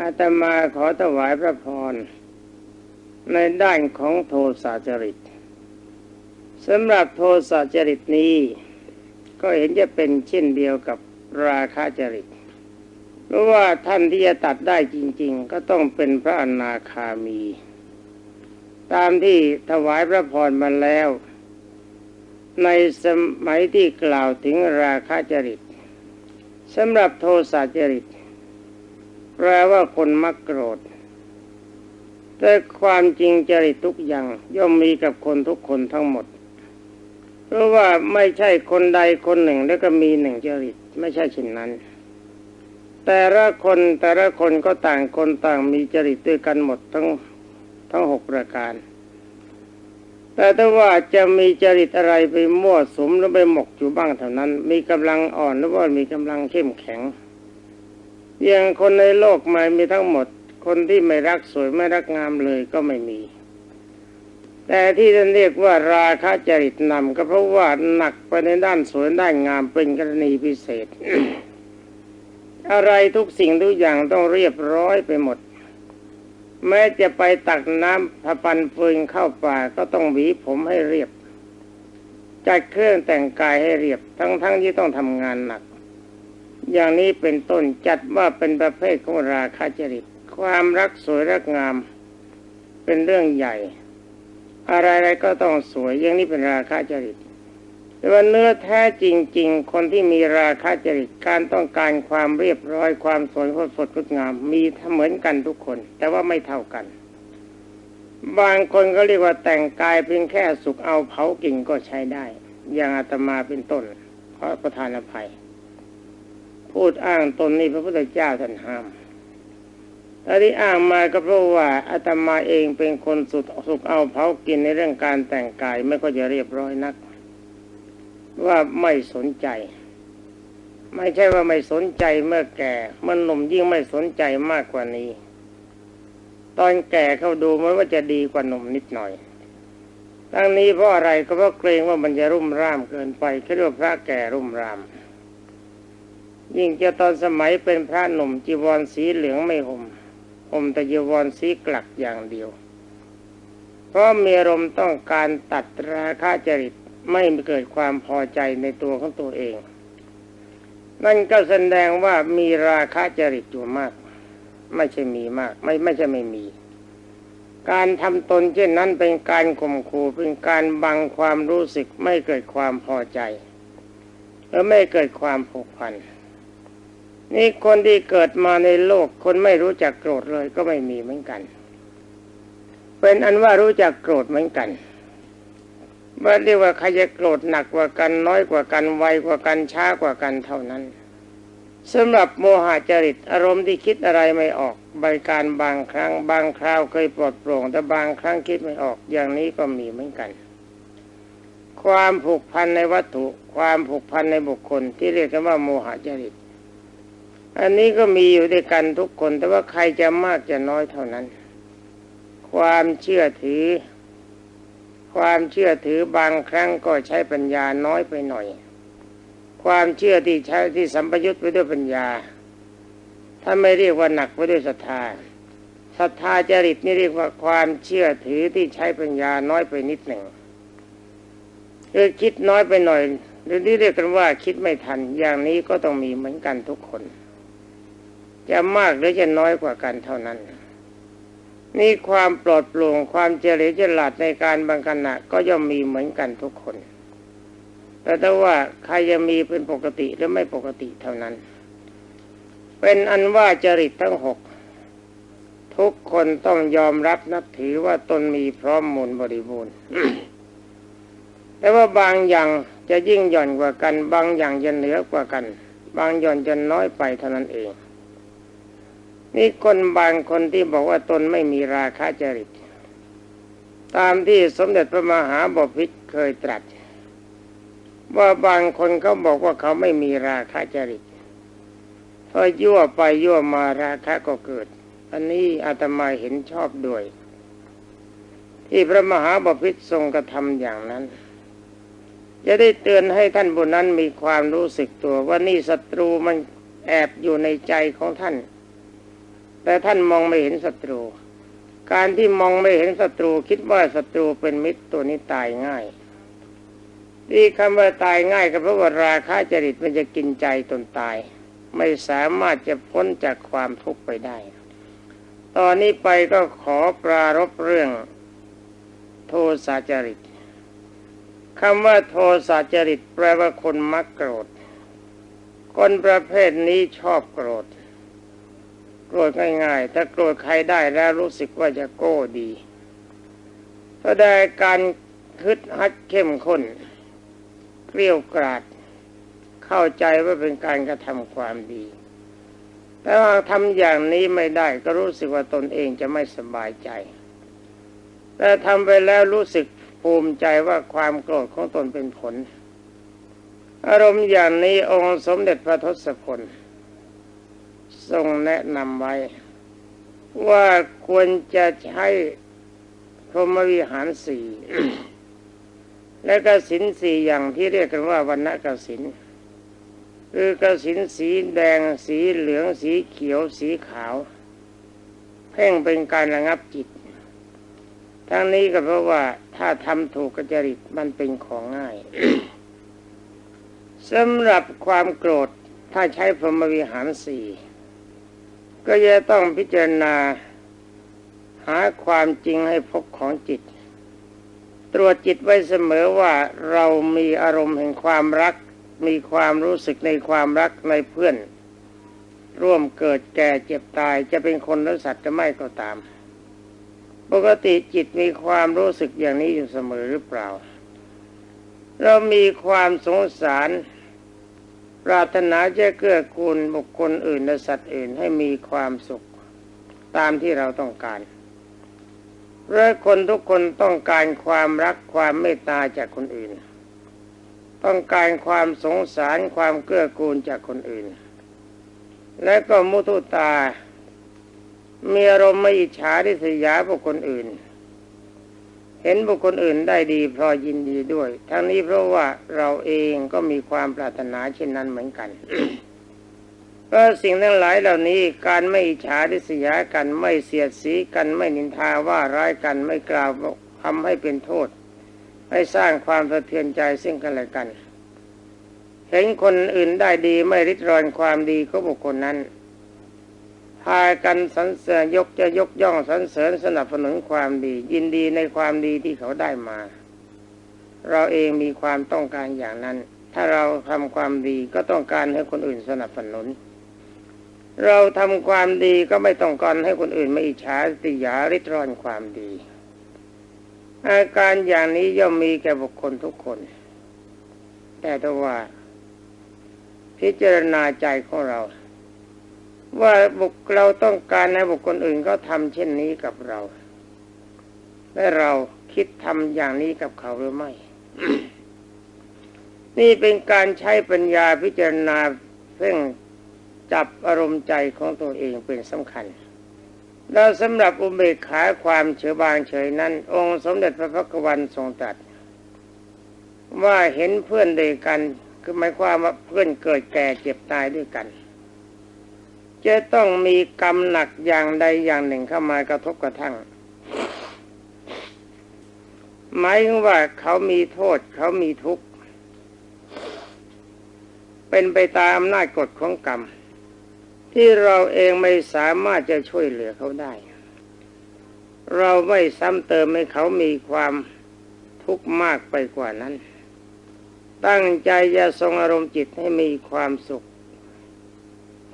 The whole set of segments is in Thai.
อาตมาขอถวายพระพร ในด้านของโทสาจริตสำหรับโทสาจริตนี้ ก็เห็นจะเป็นเช่นเดียวกับราคาจริตเพราะว่าท่านที่จะตัดได้จริง ๆ ก็ต้องเป็นพระอนาคามี ตามที่ถวายพระพรมาแล้ว ในสมัยที่กล่าวถึงราคาจริตสำหรับโทสาจริต แปลว่าคนมักโกรธ แต่ความจริงจริตทุกอย่างย่อมมีกับคนทุกคนทั้งหมด เพราะว่าไม่ใช่คนใดคนหนึ่งแล้วก็มีหนึ่งจริตไม่ใช่เช่นนั้น แต่ละคนแต่ละคนก็ต่างคนต่างมีจริตด้วยกันหมดทั้งทั้งหกประการ แต่ถ้าว่าจะมีจริตอะไรไปมั่วสมหรือไปหมกอยู่บ้างเท่านั้น มีกำลังอ่อนหรือว่ามีกำลังเข้มแข็ง อย่างคนในโลกไม่มีทั้งหมด คนที่ไม่รักสวยไม่รักงามเลยก็ไม่มี แต่ที่ท่านเรียกว่าราคะจริตนำก็เพราะว่าหนักไปในด้านสวยด้านงามเป็นกรณีพิเศษ อะไรทุกสิ่งทุกอย่างต้องเรียบร้อยไปหมด แม้จะไปตักน้ำพะปันฟืนเข้าป่าก็ต้องหวีผมให้เรียบจัดเครื่องแต่งกายให้เรียบทั้งๆทที่ต้องทำงานหนัก อย่างนี้เป็นต้นจัดว่าเป็นประเภทของราคาจริต ความรักสวยรักงาม เป็นเรื่องใหญ่ อะไรๆก็ต้องสวยอย่างนี้เป็นราคาจริตแต่ว่าเนื้อแท้จริง ๆ คนที่มีราคาจริตการต้องการความเรียบร้อยความสวยสดงดงาม มีเหมือนกันทุกคน แต่ว่าไม่เท่ากัน บางคนก็เรียกว่าแต่งกายเพียงแค่สุกเอาเผากินก็ใช้ได้ อย่างอาตมาเป็นต้นขอประทานอภัย พูดอ้างตนนี่พระพุทธเจ้าท่านห้ามแต่ที่อ้างมาก็เพราะว่าอาตมาเองเป็นคนสุดสุกเอาเผากินในเรื่องการแต่งกายไม่ก็จะเรียบร้อยนัก ว่าไม่สนใจ ไม่ใช่ว่าไม่สนใจเมื่อแก่เมื่อหนุ่มยิ่งไม่สนใจมากกว่านี้ ตอนแก่เขาดูมันว่าจะดีกว่าหนุ่มนิดหน่อยทั้งนี้เพราะอะไรก็เพราะเกรงว่ามันจะรุ่มร่ามเกินไปคิดว่าพระแก่รุ่มร่าม ยิ่งจะตอนสมัยเป็นพระหนุ่มจีวรสีเหลืองไม่ห่มห่มแต่จีวรสีกลักอย่างเดียว เพราะมีอารมณ์ต้องการตัดราคาจริตไม่เกิดความพอใจในตัวของตัวเอง นั่นก็แสดงว่ามีราคาจริตอยู่มาก ไม่ใช่มีมาก ไม่ไม่ใช่ไม่มี การทำตนเช่นนั้นเป็นการข่มขู่เป็นการบังความรู้สึกไม่เกิดความพอใจและไม่เกิดความผูกพัน นี่คนที่เกิดมาในโลก คนไม่รู้จักโกรธเลยก็ไม่มีเหมือนกัน เป็นอันว่ารู้จักโกรธเหมือนกันว่าเรียกว่าใครจะโกรธหนักกว่ากันน้อยกว่ากันไวกว่ากันช้ากว่ากันเท่านั้นสำหรับโมหะจริตอารมณ์ที่คิดอะไรไม่ออกบริการบางครั้ง บางคราวเคยปลดโปร่งแต่บางครั้งคิดไม่ออกอย่างนี้ก็มีเหมือนกัน ความผูกพันในวัตถุ ความผูกพันในบุคคลที่เรียกกันว่าโมหะจริต อันนี้ก็มีอยู่ด้วยกันทุกคน แต่ว่าใครจะมากจะน้อยเท่านั้น ความเชื่อถือ ความเชื่อถือบางครั้งก็ใช้ปัญญาน้อยไปหน่อย ความเชื่อที่ใช้ที่สัมปยุตไปด้วยปัญญา ถ้าไม่เรียกว่าหนักไปด้วยศรัทธาศรัทธาจริตนี่เรียกว่าความเชื่อถือที่ใช้ปัญญาน้อยไปนิดหนึ่งคือคิดน้อยไปหน่อยหรือที่เรียกกันว่าคิดไม่ทันอย่างนี้ก็ต้องมีเหมือนกันทุกคน จะมากหรือจะน้อยกว่ากันเท่านั้น นี่ความปลอดโปร่งความเฉลียวฉลาดในการบังขณะก็ย่อมมีเหมือนกันทุกคน แต่ถ้าว่าใครจะมีเป็นปกติหรือไม่ปกติเท่านั้น เป็นอันว่าจริตทั้งหกทุกคนต้องยอมรับนับถือว่าตนมีพร้อมมูลบริบูรณ์ แต่ว่าบางอย่างจะยิ่งหย่อนกว่ากัน บางอย่างจะเหนือกว่ากัน บางหย่อนจะน้อยไปเท่านั้นเอง นี่คนบางคนที่บอกว่าตนไม่มีราคะจริต ตามที่สมเด็จพระมหาบพิตรเคยตรัส ว่าบางคนเขาบอกว่าเขาไม่มีราคะจริตพอยั่วไปยั่วมาราคะก็เกิด อันนี้อาตมาเห็นชอบด้วย ที่พระมหาบพิตรทรงกระทำอย่างนั้น จะได้เตือนให้ท่านบุญนั้นมีความรู้สึกตัวว่านี่ศัตรูมันแอบอยู่ในใจของท่าน แต่ท่านมองไม่เห็นศัตรู การที่มองไม่เห็นศัตรูคิดว่าศัตรูเป็นมิตรตัวนี้ตายง่ายที่คำว่าตายง่ายก็เพราะว่าราคะจริตมันจะกินใจตนตาย ไม่สามารถจะพ้นจากความทุกข์ไปได้ ตอนนี้ไปก็ขอปรารบเรื่องโทสะจริตคำว่าโทสะจริตแปลว่าคนมักโกรธ คนประเภทนี้ชอบโกรธ โกรธง่ายๆ ถ้าโกรธใครได้แล้วรู้สึกว่าจะโก้ดีถ้าได้การคึดฮัดเข้มข้นเกลียวกราด เข้าใจว่าเป็นการกระทำความดี แต่ว่าทำอย่างนี้ไม่ได้ก็รู้สึกว่าตนเองจะไม่สบายใจ แต่ทำไปแล้วรู้สึกภูมิใจว่าความโกรธของตนเป็นผล อารมณ์อย่างนี้องค์สมเด็จพระทศพล ทรงแนะนำไว้ ว่าควรจะใช้พรหมวิหารสี่และกสินสี่อย่างที่เรียกกันว่าวันณกสินคือกสินสีแดงสีเหลืองสีเขียวสีขาว เพ่งเป็นการระงับจิต ทั้งนี้ก็เพราะว่าถ้าทำถูกกจริตมันเป็นของง่ายสำหรับความโกรธถ้าใช้พรหมวิหารสี่ ก็จะต้องพิจารณา หาความจริงให้พบของจิต ตรวจจิตไว้เสมอว่าเรามีอารมณ์แห่งความรัก มีความรู้สึกในความรักในเพื่อน ร่วมเกิดแก่เจ็บตายจะเป็นคนหรือสัตว์จะไม่ก็ตาม ปกติจิตมีความรู้สึกอย่างนี้อยู่เสมอหรือเปล่า เรามีความสงสาร ปรารถนาจะเกื้อกูลบุคคลอื่นและสัตว์อื่นให้มีความสุขตามที่เราต้องการเราะคนทุกคนต้องการความรักความเมตตาจากคนอื่น ต้องการความสงสารความเกื้อกูลจากคนอื่น และก็มุทุตา มีอารมณ์ไม่อิจฉาริษยาบุคคลอื่น เห็นบุคคลอื่นได้ดีพราะยินดีด้วย ทั้งนี้เพราะว่าเราเองก็มีความปรารถนาเช่นนั้นเหมือนกันเพราะสิ่งทั้งหลายเหล่านี้การไม่อิจฉาริษยากันไม่เสียดสีกันไม่นินทาว่าร้ายกันไม่กล่าวทำให้เป็นโทษ ไม่สร้างความสะเทือนใจซึ่งกันและกัน เห็นคนอื่นได้ดีไม่ริดรอนความดีของบุคคลนั้น พากันสรรเสริญยกจะยกย่องสรรเสริญสนับสนุนความดี ยินดีในความดีที่เขาได้มา เราเองมีความต้องการอย่างนั้น ถ้าเราทำความดีก็ต้องการให้คนอื่นสนับสนุน เราทำความดีก็ไม่ต้องการให้คนอื่นไม่อิจฉาติยาริดรอนความดี อาการอย่างนี้ย่อมมีแก่บุคคลทุกคน แต่ถ้าว่า พิจารณาใจของเรา ว่าบุคเราต้องการให้บุคคลอื่นก็ทำเช่นนี้กับเรา และเราคิดทำอย่างนี้กับเขาหรือไม่ นี่เป็นการใช้ปัญญาพิจารณาเพ่งจับอารมณ์ใจของตัวเองเป็นสำคัญ แล้วสำหรับอุเบกขาความเฉยบางเฉยนั้น องค์สมเด็จพระพักวันทรงตรัสว่าเห็นเพื่อนเดียกัน คือหมายความว่าเพื่อนเกิดแก่เจ็บตายด้วยกัน จะต้องมีกรรมหนักอย่างใดอย่างหนึ่งเข้ามากระทบกระทั่งหมายถึงว่าเขามีโทษเขามีทุกข์ เป็นไปตามอำนาจกฎของกรรม ที่เราเองไม่สามารถจะช่วยเหลือเขาได้ เราไม่ซ้ำเติมให้เขามีความทุกข์มากไปกว่านั้น ตั้งใจจะทรงอารมณ์จิตให้มีความสุข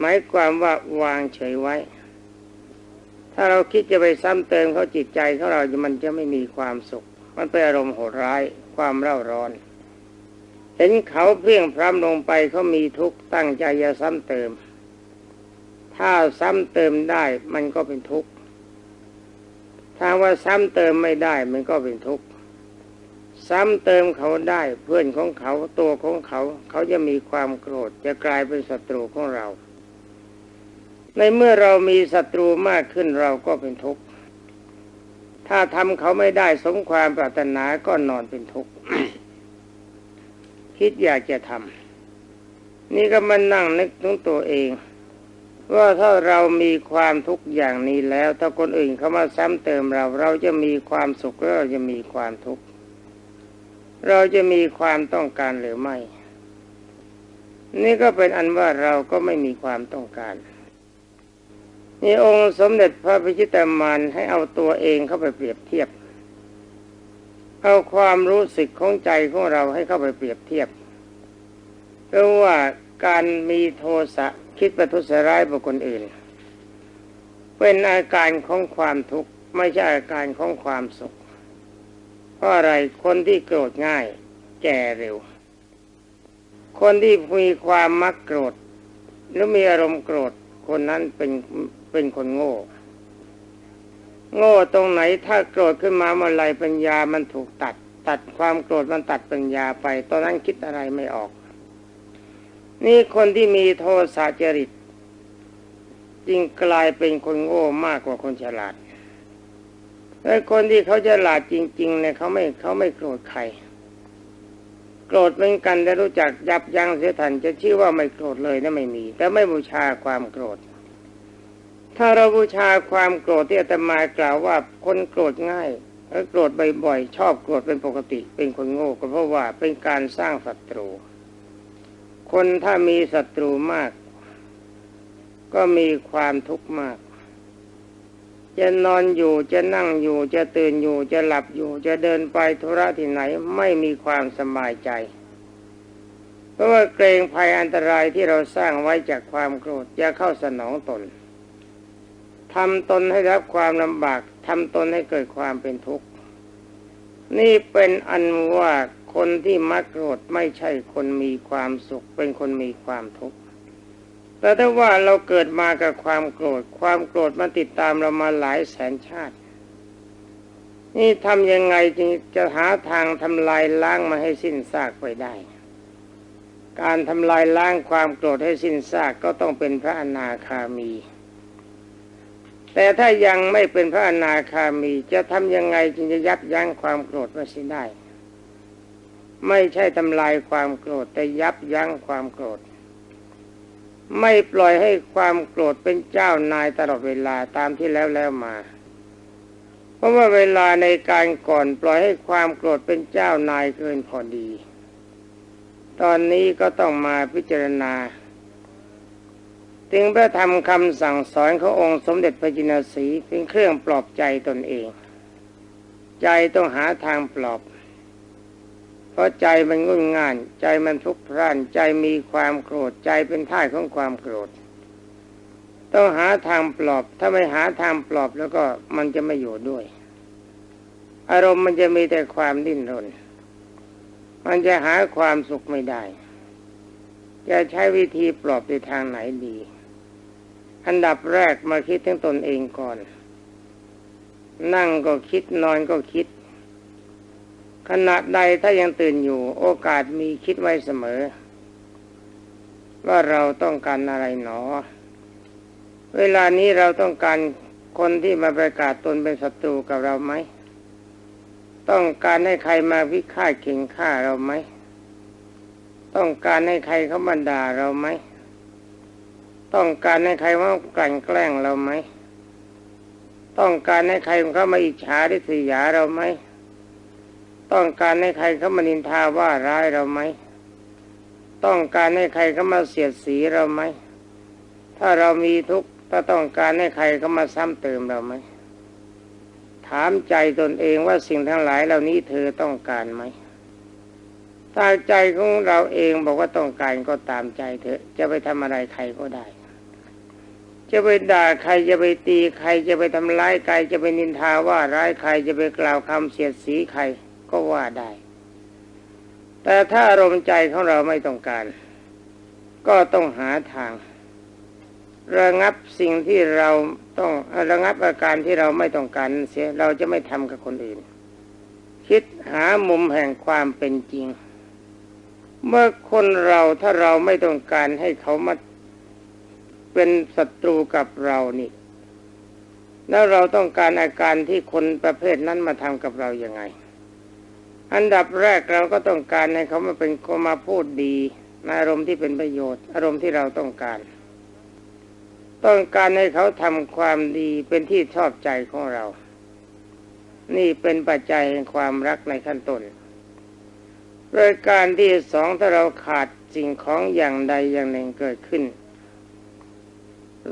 หมายความว่าวางเฉยไว้ ถ้าเราคิดจะไปซ้ำเติมเขาจิตใจของเรามันจะไม่มีความสุข มันเป็นอารมณ์โหดร้ายความเร่าร้อน เห็นเขาเพียงพร้ำลงไปเขามีทุกข์ตั้งใจจะซ้ำเติม ถ้าซ้ำเติมได้มันก็เป็นทุกข์ถ้าว่าซ้ำเติมไม่ได้มันก็เป็นทุกข์ซ้ำเติมเขาได้เพื่อนของเขาตัวของเขา เขาจะมีความโกรธจะกลายเป็นศัตรูของเรา ในเมื่อเรามีศัตรูมากขึ้นเราก็เป็นทุกข์ ถ้าทำเขาไม่ได้สมความปรารถนาก็นอนเป็นทุกข์ คิดอยากจะทำนี่ก็มานั่งนึกถึงตัวเอง ว่าถ้าเรามีความทุกข์อย่างนี้แล้ว ถ้าคนอื่นเขามาซ้ำเติมเรา เราจะมีความสุขหรือเราจะมีความทุกข์ เราจะมีความต้องการหรือไม่ นี่ก็เป็นอันว่าเราก็ไม่มีความต้องการ นี่องค์สมเด็จพระพิชิตามานให้เอาตัวเองเข้าไปเปรียบเทียบ เอาความรู้สึกของใจของเราให้เข้าไปเปรียบเทียบเพราะว่าการมีโทสะคิดประทุษร้ายบุคคลอื่น เป็นอาการของความทุกข์ไม่ใช่อาการของความสุข เพราะอะไรคนที่โกรธง่าย แก่เร็ว คนที่มีความมักโกรธ หรือมีอารมณ์โกรธคนนั้นเป็น เป็นคนโง่ โง่ตรงไหนถ้าโกรธขึ้นมาเมื่อไรปัญญามันถูกตัด ตัดความโกรธมันตัดปัญญาไป ตอนนั้นคิดอะไรไม่ออก นี่คนที่มีโทสะจริตจึงกลายเป็นคนโง่มากกว่าคนฉลาดแต่คนที่เขาฉลาดจริง ๆ เนี่ยเขาไม่เขาไม่โกรธใคร โกรธเป็นกันแต่รู้จักยับยั้งเสียทันจะชื่อว่าไม่โกรธเลยนะไม่มี แต่ไม่บูชาความโกรธ ถ้าเราบูชาความโกรธที่อาตมากล่าวว่าคนโกรธง่ายและโกรธบ่อยๆชอบโกรธเป็นปกติ เป็นคนโง่ก็เพราะว่าเป็นการสร้างศัตรู คนถ้ามีศัตรูมาก ก็มีความทุกข์มาก จะนอนอยู่จะนั่งอยู่จะตื่นอยู่จะหลับอยู่จะเดินไปธุระที่ไหนไม่มีความสบายใจเพราะว่าเกรงภัยอันตรายที่เราสร้างไว้จากความโกรธจะเข้าสนองตน ทำตนให้รับความลำบากทำตนให้เกิดความเป็นทุกข์ นี่เป็นอันว่าคนที่มักโกรธไม่ใช่คนมีความสุข เป็นคนมีความทุกข์ แต่ถ้าว่าเราเกิดมากับความโกรธ ความโกรธมันติดตามเรามาหลายแสนชาติ นี่ทำยังไงจึงจะหาทางทำลายล้างมาให้สิ้นซากไปได้ การทำลายล้างความโกรธให้สิ้นซากก็ต้องเป็นพระอนาคามี แต่ถ้ายังไม่เป็นพระอนาคามี จะทำยังไงจึงจะยับยั้งความโกรธมาสิ้ได้ ไม่ใช่ทำลายความโกรธ แต่ยับยั้งความโกรธ ไม่ปล่อยให้ความโกรธเป็นเจ้านายตลอดเวลาตามที่แล้วแล้วมาเพราะว่าเวลาในการก่อนปล่อยให้ความโกรธเป็นเจ้านายเกินพอดี ตอนนี้ก็ต้องมาพิจารณา ถึงพระธรรมคำสั่งสอนขององค์สมเด็จพระจินสีเป็นเครื่องปลอบใจตนเอง ใจต้องหาทางปลอบ เพราะใจมันงุ่นง่าน ใจมันทุกข์พร่าน ใจมีความโกรธ ใจเป็นท่าของความโกรธ ต้องหาทางปลอบ ถ้าไม่หาทางปลอบแล้วก็มันจะไม่อยู่ด้วย อารมณ์มันจะมีแต่ความดิ้นรน มันจะหาความสุขไม่ได้จะใช้วิธีปลอบในทางไหนดี อันดับแรกมาคิดถึงตนเองก่อน นั่งก็คิดนอนก็คิด ขณะใดถ้ายังตื่นอยู่ โอกาสมีคิดไว้เสมอ ว่าเราต้องการอะไรหนอ เวลานี้เราต้องการคนที่มาประกาศตนเป็นศัตรูกับเราไหม ต้องการให้ใครมาวิฆาตเข่งฆ่าเราไหม ต้องการให้ใครเขาบันดาเราไหม ต้องการให้ใครมากันแกล้งเราไหม ต้องการให้ใครเขามาอิจฉาริษยาเราไหม ต้องการให้ใครเขามานินทาว่าร้ายเราไหม ต้องการให้ใครเขามาเสียดสีเราไหม ถ้าเรามีทุกข์ถ้าต้องการให้ใครเขามาซ้ำเติมเราไหม ถามใจตนเองว่าสิ่งทั้งหลายเหล่านี้เธอต้องการไหมถ้าใจของเราเองบอกว่าต้องการก็ตามใจเถอะ จะไปทำอะไรใครก็ได้ จะไปด่าใครจะไปตีใครจะไปทำร้ายใครจะไปนินทาว่าร้ายใครจะไปกล่าวคำเสียดสีใครก็ว่าได้ แต่ถ้าอารมณ์ใจของเราไม่ต้องการ ก็ต้องหาทาง ระงับสิ่งที่เราต้องระงับอาการที่เราไม่ต้องการเสียเราจะไม่ทำกับคนอื่น คิดหามุมแห่งความเป็นจริง เมื่อคนเราถ้าเราไม่ต้องการให้เขามา เป็นศัตรูกับเรานี่แล้วเราต้องการอาการที่คนประเภทนั้นมาทำกับเราอย่างไง อันดับแรกเราก็ต้องการให้เขามาเป็นคนมาพูดดีในอารมณ์ที่เป็นประโยชน์ อารมณ์ที่เราต้องการ ต้องการให้เขาทำความดีเป็นที่ชอบใจของเรา นี่เป็นปัจจัยแห่งความรักในขั้นต้นรายการที่สองถ้าเราขาดสิ่งของอย่างใดอย่างหนึ่งเกิดขึ้น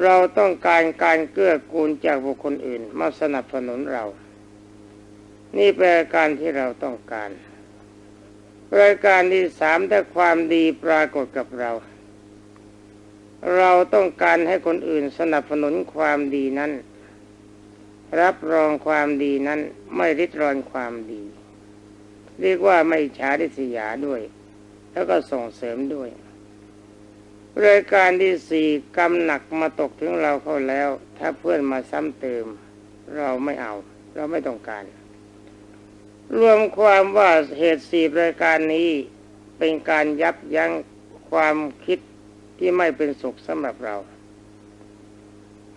เราต้องการการเกื้อกูลจากบุคคลอื่น มาสนับสนุนเรา นี่เป็นการที่เราต้องการรายการที่สามถ้าความดีปรากฏกับเรา เราต้องการให้คนอื่นสนับสนุนความดีนั้น รับรองความดีนั้นไม่ริดรอนความดี เรียกว่าไม่ฉาดิสยาด้วย แล้วก็ส่งเสริมด้วย รายการที่สี่กำหนักมาตกถึงเราเข้าแล้ว ถ้าเพื่อนมาซ้ำเติม เราไม่เอา เราไม่ต้องการ รวมความว่าเหตุสี่รายการนี้เป็นการยับยั้งความคิดที่ไม่เป็นสุขสำหรับเรา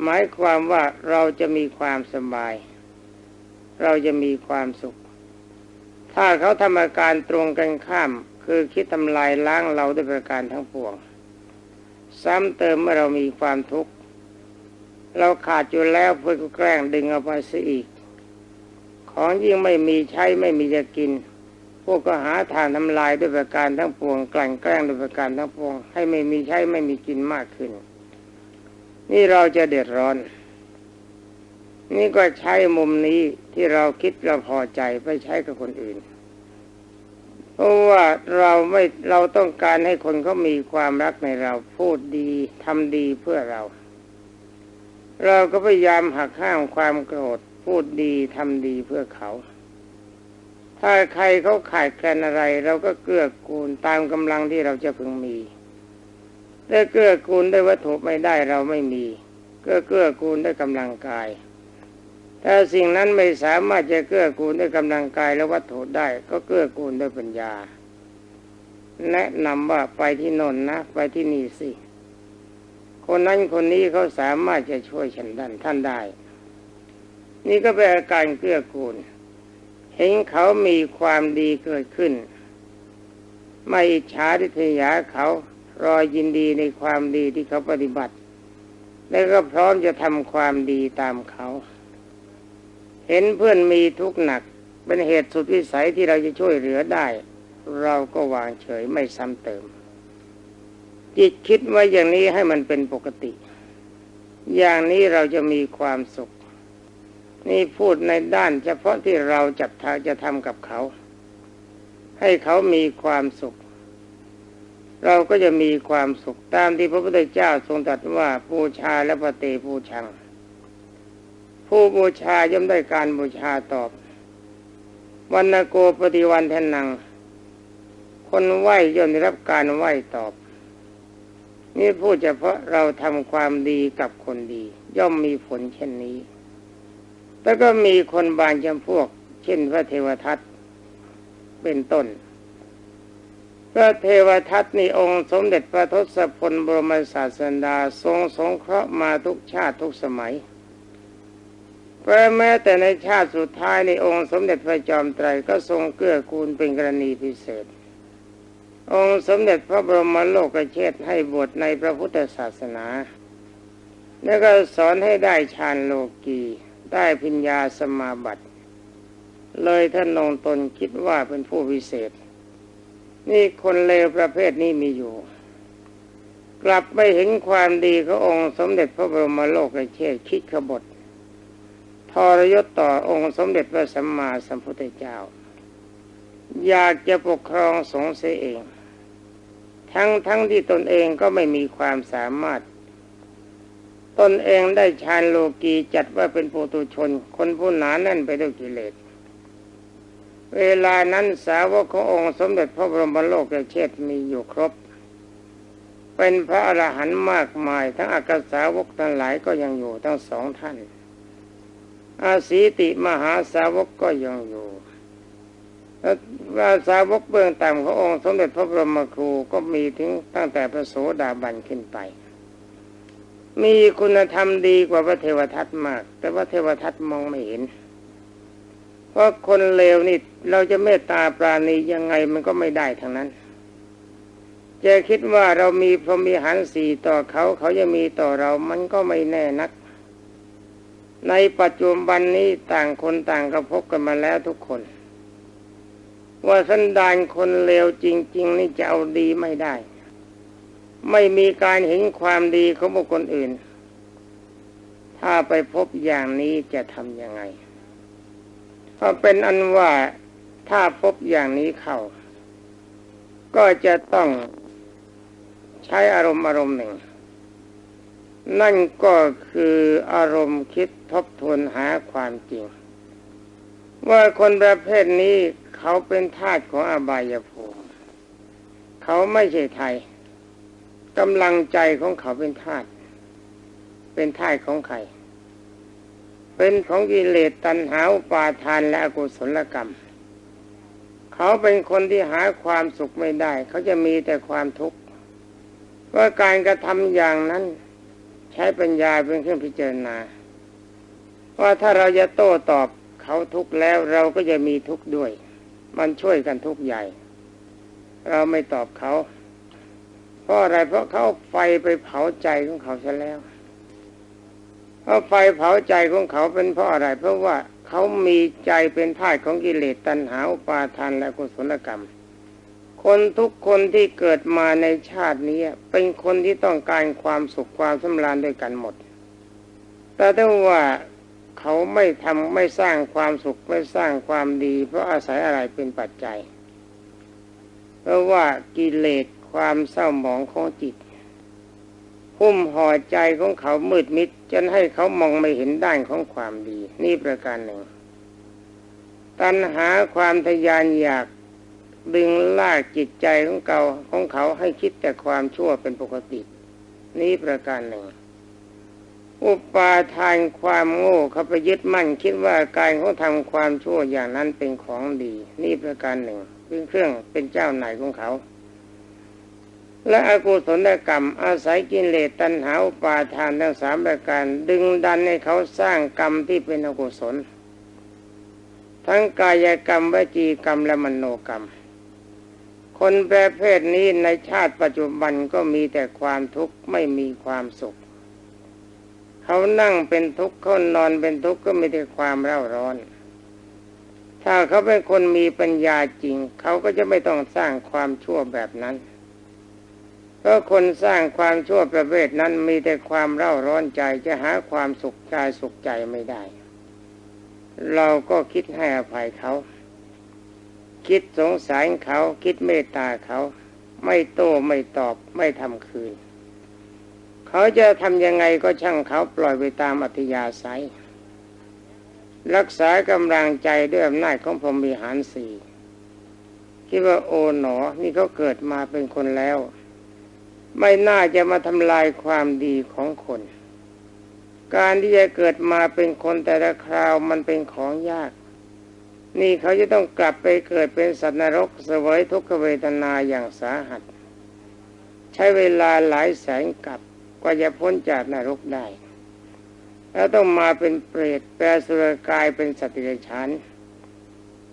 หมายความว่าเราจะมีความสบาย เราจะมีความสุข ถ้าเขาทำอาการตรงกันข้าม คือคิดทำลายล้างเราด้วยประการทั้งปวง ซ้ำเติมเมื่อเรามีความทุกข์เราขาดอยู่แล้วเพื่อก็แกล้งดึงเอาไปซะอีก ของยิ่งไม่มีใช้ไม่มีจะกิน พวกก็หาทางทำลายด้วยประการทั้งปวงกลั่นแกล้งด้วยประการทั้งปวง ให้ไม่มีใช้ไม่มีกินมากขึ้น นี่เราจะเดือดร้อน นี่ก็ใช้มุมนี้ที่เราคิดเราพอใจไปใช้กับคนอื่น เพราะว่าเราไม่เราต้องการให้คนเขามีความรักในเราพูดดีทำดีเพื่อเรา เราก็พยายามหักห้ามความโกรธ พูดดีทำดีเพื่อเขา ถ้าใครเขาขาดแคลนอะไร เราก็เกื้อกูลตามกำลังที่เราจะพึงมีได้เกื้อกูลได้วัตถุไม่ได้เราไม่มีเกื้อเกื้อกูลได้กำลังกาย ถ้าสิ่งนั้นไม่สามารถจะเกื้อกูลด้วยกำลังกายและวัตถุได้ ก็เกื้อกูลด้วยปัญญา แนะนำว่าไปที่นนนะ ไปที่นี่สิ คนนั้นคนนี้เขาสามารถจะช่วยฉันดันท่านได้ นี่ก็เป็นอาการเกื้อกูล เห็นเขามีความดีเกิดขึ้น ไม่อิจฉาทิษยาเขารอยินดีในความดีที่เขาปฏิบัติ และก็พร้อมจะทำความดีตามเขา เห็นเพื่อนมีทุกข์หนัก เป็นเหตุสุดวิสัยที่เราจะช่วยเหลือได้ เราก็วางเฉยไม่ซ้ำเติม จิตคิดว่าอย่างนี้ให้มันเป็นปกติ อย่างนี้เราจะมีความสุข นี่พูดในด้านเฉพาะที่เราจับทางจะทำกับเขา ให้เขามีความสุขเราก็จะมีความสุขตามที่พระพุทธเจ้าทรงตรัสว่าบูชาและปฏิบูชัง ผู้บูชาย่อมได้การบูชาตอบวันนโกปฏิวันแทนัง คนไหวย่อมได้รับการไหวตอบ นี่พูดเฉพาะเราทำความดีกับคนดี ย่อมมีผลเช่นนี้แล้วก็มีคนบางจำพวก เช่นพระเทวทัตเป็นต้นพระเทวทัตนี่องค์สมเด็จพระทศพลบรมศาสดาทรงสงเคราะห์มาทุกชาติทุกสมัย เพราะแม้แต่ในชาติสุดท้ายในองค์สมเด็จพระจอมไตรก็ทรงเกื้อกูลเป็นกรณีพิเศษ องค์สมเด็จพระบรมโลกเชษให้บวชในพระพุทธศาสนา แล้วก็สอนให้ได้ฌานโลกีได้พิญญาสมาบัติ เลยท่านลงตนคิดว่าเป็นผู้พิเศษ นี่คนเลวประเภทนี้มีอยู่ กลับไม่เห็นความดีขององค์สมเด็จพระบรมโลกเชษคิดขบฏ ทรยศต่อองค์สมเด็จพระสัมมาสัมพุทธเจ้า อยากจะปกครองสงฆ์เสียเอง ทั้งทั้งที่ตนเองก็ไม่มีความสามารถ ตนเองได้ฌานโลกีจัดว่าเป็นปุตุชน คนผู้หนาแน่นไปด้วยกิเลสเวลานั้นสาวกขององค์สมเด็จพระบรมโลกเชษมีอยู่ครบ เป็นพระอรหันต์มากมาย ทั้งอากาสาวกทั้งหลายก็ยังอยู่ทั้งสองท่าน อาสีติมหาสาวกก็ยังอยู่แล้วว่าสาวกเบื้องต่ำขององค์สมเด็จพระบรมครูก็มีถึงตั้งแต่พระโสดาบันขึ้นไป มีคุณธรรมดีกว่าพระเทวทัตมาก แต่ว่าเทวทัตมองไม่เห็น เพราะคนเลวนี่เราจะเมตตาปราณียังไงมันก็ไม่ได้ทั้งนั้น จะคิดว่าเรามีพรหมีหารสี่ต่อเขาเขาจะมีต่อเรามันก็ไม่แน่นัก ในปัจจุบันนี้ต่างคนต่างกระพบกันมาแล้วทุกคน ว่าสันดานคนเลวจริง ๆ นี่จะเอาดีไม่ได้ ไม่มีการเห็นความดีของบุคคลอื่น ถ้าไปพบอย่างนี้จะทำยังไงเพราเป็นอันว่าถ้าพบอย่างนี้เข้า ก็จะต้องใช้อารมณ์อารมณ์หนึ่ง นั่นก็คืออารมณ์คิดทบทวนหาความจริง ว่าคนประเภทนี้เขาเป็นทาสของอบายภูมิเขาไม่ใช่ไทยกำลังใจของเขาเป็นทาสเป็นทาสของใครเป็นของกิเลสตัณหาปาทานและอกุศลกรรม เขาเป็นคนที่หาความสุขไม่ได้ เขาจะมีแต่ความทุกข์ว่าการกระทำอย่างนั้น ช้ปัญญาเป็นเครื่องพิจารณาว่าถ้าเราจะโต้ตอบเขาทุกแล้วเราก็จะมีทุกข์ด้วย มันช่วยกันทุกข์ใหญ่ เราไม่ตอบเขาเพราะอะไรเพราะเขาไฟไปเผาใจของเขาซะแล้วเพราะไฟเผาใจของเขาเป็นเพราะอะไร เพราะว่าเขามีใจเป็นท่าของกิเลสตัณหาอุปาทานและกุศลกรรม คนทุกคนที่เกิดมาในชาตินี้เป็นคนที่ต้องการความสุขความสำราญด้วยกันหมด แต่ถ้าว่าเขาไม่ทำไม่สร้างความสุขไม่สร้างความดี เพราะอาศัยอะไรเป็นปัจจัย เพราะว่ากิเลสความเศร้าหมองของจิตหุ้มห่อใจของเขามืดมิดจนให้เขามองไม่เห็นด้านของความดี นี่ประการหนึ่ง ตัณหาความทยานอยาก ดึงลากจิตใจของเขาของเขาให้คิดแต่ความชั่วเป็นปกติ นี่ประการหนึ่ง อุปาทานความโง่เขาไปยึดมั่น คิดว่าการเขาทำความชั่วอย่างนั้นเป็นของดี นี่ประการหนึ่งเป็นเครื่องเป็นเจ้าไหนของเขา และอกุศลกรรม อาศัยกินเลสตัณหาอุปาทานทั้งสามประการ ดึงดันให้เขาสร้างกรรมที่เป็นอกุศลทั้งกายกรรมวจีกรรมและมโนกรรม คนประเภทนี้ในชาติปัจจุบันก็มีแต่ความทุกข์ไม่มีความสุข เขานั่งเป็นทุกข์เขานอนเป็นทุกข์ก็มีแต่ความเร่าร้อน ถ้าเขาเป็นคนมีปัญญาจริง เขาก็จะไม่ต้องสร้างความชั่วแบบนั้นเพราะคนสร้างความชั่วประเภทนั้นมีแต่ความเร่าร้อนใจจะหาความสุขใจสุขใจไม่ได้ เราก็คิดให้อภัยเขา คิดสงสารเขา คิดเมตตาเขา ไม่โต้ไม่ตอบไม่ทำคืน เขาจะทำยังไงก็ช่างเขาปล่อยไปตามอัธยาศัย รักษากำลังใจด้วยอำนาจของพรหมีหารสี่คิดว่าโอ๋หนอ นี่เขาเกิดมาเป็นคนแล้ว ไม่น่าจะมาทำลายความดีของคน การที่จะเกิดมาเป็นคนแต่ละคราวมันเป็นของยาก นี่เขาจะต้องกลับไปเกิดเป็นสัตว์นรกเสวยทุกขเวทนาอย่างสาหัส ใช้เวลาหลายแสนกับกว่าจะพ้นจากนรกได้ แล้วต้องมาเป็นเปรตแปลสุรกายเป็นสัตว์เดรัจฉาน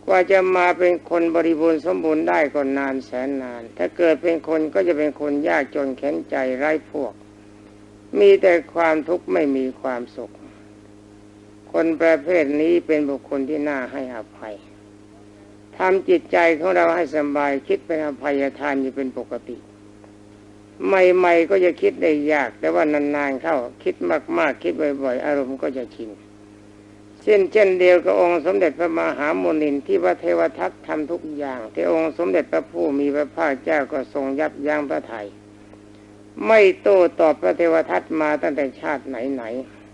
กว่าจะมาเป็นคนบริบูรณ์สมบูรณ์ได้ก็นานแสนนาน ถ้าเกิดเป็นคนก็จะเป็นคนยากจนแข็งใจไร้พวก มีแต่ความทุกข์ไม่มีความสุข คนประเภทนี้เป็นบุคคลที่น่าให้อภัยทำจิตใจของเราให้สบายคิดเป็นอภัยทานอยู่เป็นปกติ ใหม่ๆก็จะคิดได้ยาก แต่ว่านานๆเข้าคิดมากๆ คิดบ่อยๆ อารมณ์ก็จะชินเช่นเช่นเดียวกับองค์สมเด็จพระมหาโมนินที่พระเทวทัตทำทุกอย่าง ที่องค์สมเด็จพระผู้มีพระภาคเจ้าก็ทรงยับยั้งพระไทยไม่โต้ตอบพระเทวทัตมาตั้งแต่ชาติไหนๆ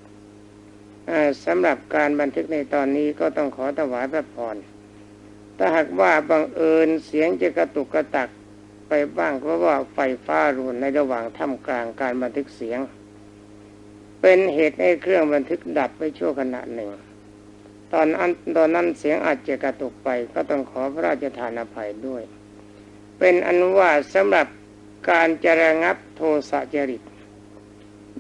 สำหรับการบันทึกในตอนนี้ก็ต้องขอถวายพระพรถ้าหากว่าบังเอิญเสียงจะกระตุกกระตักไปบ้างเพราะว่าไฟฟ้ารุนในระหว่างท่ามกลางการบันทึกเสียง เป็นเหตุให้เครื่องบันทึกดับไปชั่วขณะหนึ่ง ตอนนั้นตอนนั้นเสียงอาจจะกระตุกไปก็ต้องขอพระราชทานอภัยด้วย เป็นอนุว่าสำหรับการจะระงับโทสะจริต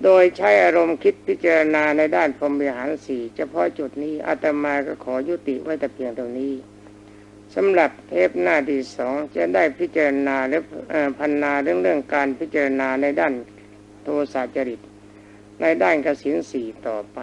โดยใช้อารมณ์คิดพิจารณาในด้านพรมวิหารสี่เฉพาะจุดนี้อาตมาก็ขอยุติไว้แต่เพียงเท่านี้สำหรับเทปหน้าที่สองจะได้พิจารณาและพันนาเรื่องเรื่องการพิจารณาในด้านโทสะจริต ในด้านกสินสี่ต่อไป